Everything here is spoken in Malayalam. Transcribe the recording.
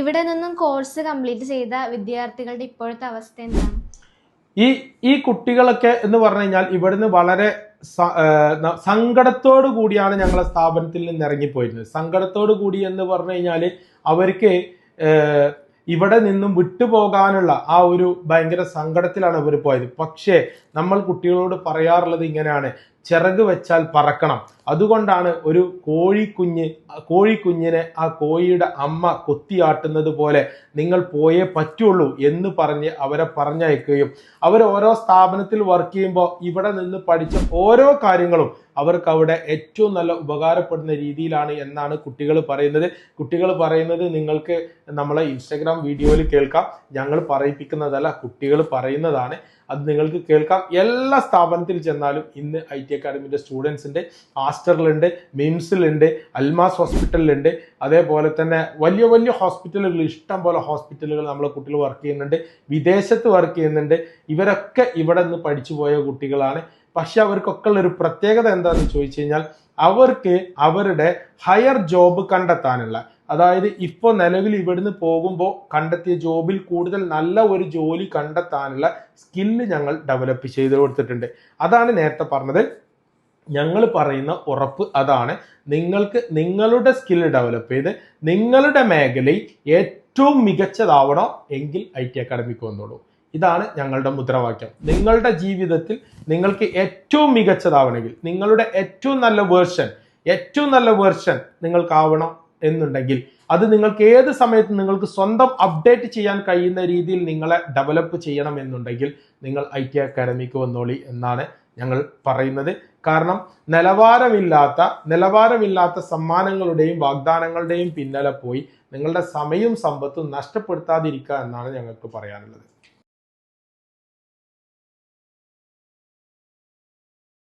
ഇവിടെ നിന്നും കോഴ്സ് കംപ്ലീറ്റ് ചെയ്ത വിദ്യാർത്ഥികളുടെ ഇപ്പോഴത്തെ അവസ്ഥ എന്താണ്? ഈ ഈ കുട്ടികളൊക്കെ എന്ന് പറഞ്ഞു കഴിഞ്ഞാൽ ഇവിടുന്ന് വളരെ സങ്കടത്തോടു കൂടിയാണ് ഞങ്ങളെ സ്ഥാപനത്തിൽ നിന്ന് ഇറങ്ങിപ്പോയിരുന്നത്. സങ്കടത്തോടു കൂടി എന്ന് പറഞ്ഞു കഴിഞ്ഞാൽ അവർക്ക് ഇവിടെ നിന്നും വിട്ടുപോകാനുള്ള ആ ഒരു ഭയങ്കര സങ്കടത്തിലാണ് അവർ പോയത്. പക്ഷേ നമ്മൾ കുട്ടികളോട് പറയാറുള്ളത് ഇങ്ങനെയാണ്. ചിറക് വെച്ചാൽ പറക്കണം. അതുകൊണ്ടാണ് ഒരു കോഴിക്കുഞ്ഞ് കോഴിക്കുഞ്ഞിനെ ആ കോഴിയുടെ അമ്മ കൊത്തിയാട്ടുന്നത് പോലെ നിങ്ങൾ പോയേ പറ്റുള്ളൂ എന്ന് പറഞ്ഞ് അവരെ പറഞ്ഞയക്കുകയും അവർ ഓരോ സ്ഥാപനത്തിൽ വർക്ക് ചെയ്യുമ്പോൾ ഇവിടെ നിന്ന് പഠിച്ച ഓരോ കാര്യങ്ങളും അവർക്ക് അവിടെ ഏറ്റവും നല്ല ഉപകാരപ്പെടുന്ന രീതിയിലാണ് എന്നാണ് കുട്ടികൾ പറയുന്നത്. കുട്ടികൾ പറയുന്നത് നിങ്ങൾക്ക് നമ്മളെ ഇൻസ്റ്റഗ്രാം വീഡിയോയിൽ കേൾക്കാം. ഞങ്ങൾ പറയിപ്പിക്കുന്നതല്ല കുട്ടികൾ പറയുന്നതാണ്. അത് നിങ്ങൾക്ക് കേൾക്കാം. എല്ലാ സ്ഥാപനത്തിൽ ചെന്നാലും ഇന്ന് ഐ ടി അക്കാദമിന്റെ സ്റ്റുഡൻസിന്റെ ആസ്റ്ററിലുണ്ട് മിംസിലുണ്ട് അൽമാസ് ഹോസ്പിറ്റലിലുണ്ട് അതേപോലെ തന്നെ വലിയ വലിയ ഹോസ്പിറ്റലുകൾ ഇഷ്ടം പോലെ ഹോസ്പിറ്റലുകൾ നമ്മളെ കുട്ടികൾ വർക്ക് ചെയ്യുന്നുണ്ട് വിദേശത്ത് വർക്ക് ചെയ്യുന്നുണ്ട്. ഇവരൊക്കെ ഇവിടെ നിന്ന് പഠിച്ചു പോയ കുട്ടികളാണ്. പക്ഷെ അവർക്കൊക്കെ ഉള്ള ഒരു പ്രത്യേകത എന്താണെന്ന് ചോദിച്ചു കഴിഞ്ഞാൽ അവർക്ക് അവരുടെ ഹയർ ജോബ് കണ്ടെത്താനുള്ള അതായത് ഇപ്പോൾ നിലവിൽ ഇവിടുന്ന് പോകുമ്പോൾ കണ്ടെത്തിയ ജോബിൽ കൂടുതൽ നല്ല ഒരു ജോലി കണ്ടെത്താനുള്ള സ്കില്ല് ഞങ്ങൾ ഡെവലപ്പ് ചെയ്ത് കൊടുത്തിട്ടുണ്ട്. അതാണ് നേരത്തെ പറഞ്ഞത്. ഞങ്ങൾ പറയുന്ന ഉറപ്പ് അതാണ്. നിങ്ങൾക്ക് നിങ്ങളുടെ സ്കില്ല് ഡെവലപ്പ് ചെയ്ത് നിങ്ങളുടെ മേഖലയിൽ ഏറ്റവും മികച്ചതാവണം എങ്കിൽ ഐ ടി അക്കാഡമിക്ക് വന്നോളൂ. ഇതാണ് ഞങ്ങളുടെ മുദ്രാവാക്യം. നിങ്ങളുടെ ജീവിതത്തിൽ നിങ്ങൾക്ക് ഏറ്റവും മികച്ചതാവണമെങ്കിൽ നിങ്ങളുടെ ഏറ്റവും നല്ല വേർഷൻ ഏറ്റവും നല്ല വേർഷൻ നിങ്ങൾക്കാവണം എന്നുണ്ടെങ്കിൽ അത് നിങ്ങൾക്ക് ഏത് സമയത്ത് നിങ്ങൾക്ക് സ്വന്തം അപ്ഡേറ്റ് ചെയ്യാൻ കഴിയുന്ന രീതിയിൽ നിങ്ങളെ ഡെവലപ്പ് ചെയ്യണം എന്നുണ്ടെങ്കിൽ നിങ്ങൾ ഐ ടി അക്കാഡമിക്ക് വന്നോളി എന്നാണ് ഞങ്ങൾ പറയുന്നത്. കാരണം നിലവാരമില്ലാത്ത നിലവാരമില്ലാത്ത സമ്മാനങ്ങളുടെയും വാഗ്ദാനങ്ങളുടെയും പിന്നാലെ പോയി നിങ്ങളുടെ സമയവും സമ്പത്തും നഷ്ടപ്പെടുത്താതിരിക്കുക എന്നാണ് ഞങ്ങൾക്ക് പറയാനുള്ളത്.